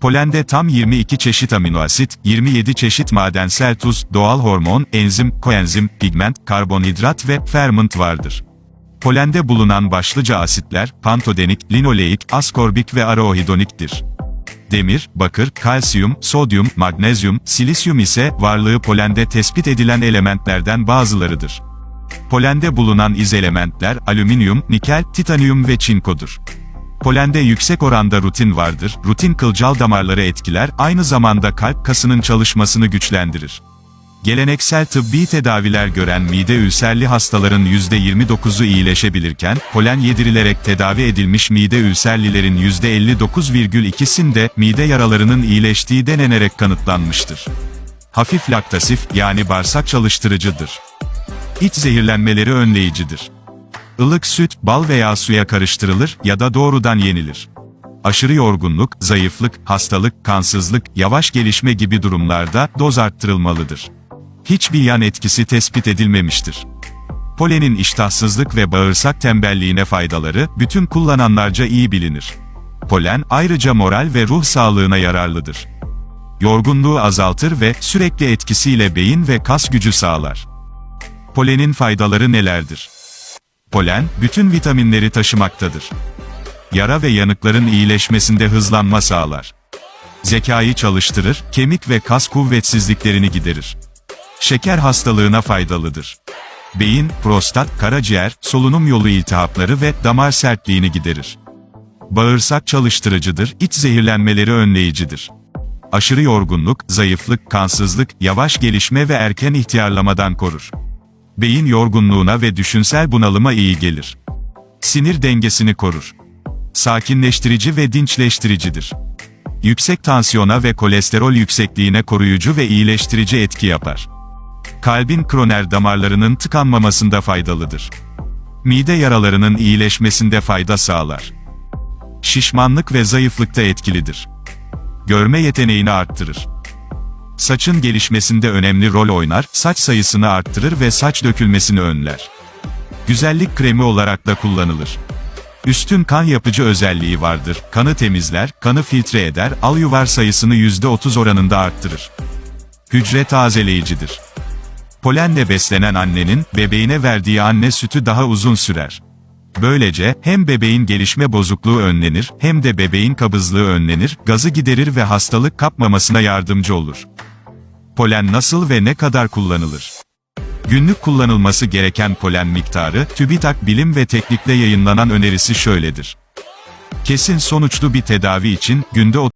Polende tam 22 çeşit aminoasit, 27 çeşit madensel tuz, doğal hormon, enzim, koenzim, pigment, karbonhidrat ve ferment vardır. Polende bulunan başlıca asitler, pantodenik, linoleik, askorbik ve araohidoniktir. Demir, bakır, kalsiyum, sodyum, magnezyum, silisyum ise varlığı polende tespit edilen elementlerden bazılarıdır. Polende bulunan izelementler alüminyum, nikel, titanyum ve çinkodur. Polende yüksek oranda rutin vardır. Rutin kılcal damarları etkiler, aynı zamanda kalp kasının çalışmasını güçlendirir. Geleneksel tıbbi tedaviler gören mide ülserli hastaların %29'u iyileşebilirken, polen yedirilerek tedavi edilmiş mide ülserlilerin %59,2'sinde mide yaralarının iyileştiği denenerek kanıtlanmıştır. Hafif laktasif, yani bağırsak çalıştırıcıdır. İç zehirlenmeleri önleyicidir. Ilık süt, bal veya suya karıştırılır ya da doğrudan yenilir. Aşırı yorgunluk, zayıflık, hastalık, kansızlık, yavaş gelişme gibi durumlarda doz arttırılmalıdır. Hiçbir yan etkisi tespit edilmemiştir. Polenin iştahsızlık ve bağırsak tembelliğine faydaları, bütün kullananlarca iyi bilinir. Polen, ayrıca moral ve ruh sağlığına yararlıdır. Yorgunluğu azaltır ve, sürekli etkisiyle beyin ve kas gücü sağlar. Polenin faydaları nelerdir? Polen, bütün vitaminleri taşımaktadır. Yara ve yanıkların iyileşmesinde hızlanma sağlar. Zekayı çalıştırır, kemik ve kas kuvvetsizliklerini giderir. Şeker hastalığına faydalıdır. Beyin, prostat, karaciğer, solunum yolu iltihapları ve damar sertliğini giderir. Bağırsak çalıştırıcıdır, iç zehirlenmeleri önleyicidir. Aşırı yorgunluk, zayıflık, kansızlık, yavaş gelişme ve erken ihtiyarlamadan korur. Beyin yorgunluğuna ve düşünsel bunalıma iyi gelir. Sinir dengesini korur. Sakinleştirici ve dinçleştiricidir. Yüksek tansiyona ve kolesterol yüksekliğine koruyucu ve iyileştirici etki yapar. Kalbin kroner damarlarının tıkanmamasında faydalıdır. Mide yaralarının iyileşmesinde fayda sağlar. Şişmanlık ve zayıflıkta etkilidir. Görme yeteneğini arttırır. Saçın gelişmesinde önemli rol oynar, saç sayısını arttırır ve saç dökülmesini önler. Güzellik kremi olarak da kullanılır. Üstün kan yapıcı özelliği vardır, kanı temizler, kanı filtre eder, al yuvar sayısını %30 oranında arttırır. Hücre tazeleyicidir. Polenle beslenen annenin, bebeğine verdiği anne sütü daha uzun sürer. Böylece, hem bebeğin gelişme bozukluğu önlenir, hem de bebeğin kabızlığı önlenir, gazı giderir ve hastalık kapmamasına yardımcı olur. Polen nasıl ve ne kadar kullanılır? Günlük kullanılması gereken polen miktarı, TÜBİTAK Bilim ve Teknik'te yayınlanan önerisi şöyledir. Kesin sonuçlu bir tedavi için, günde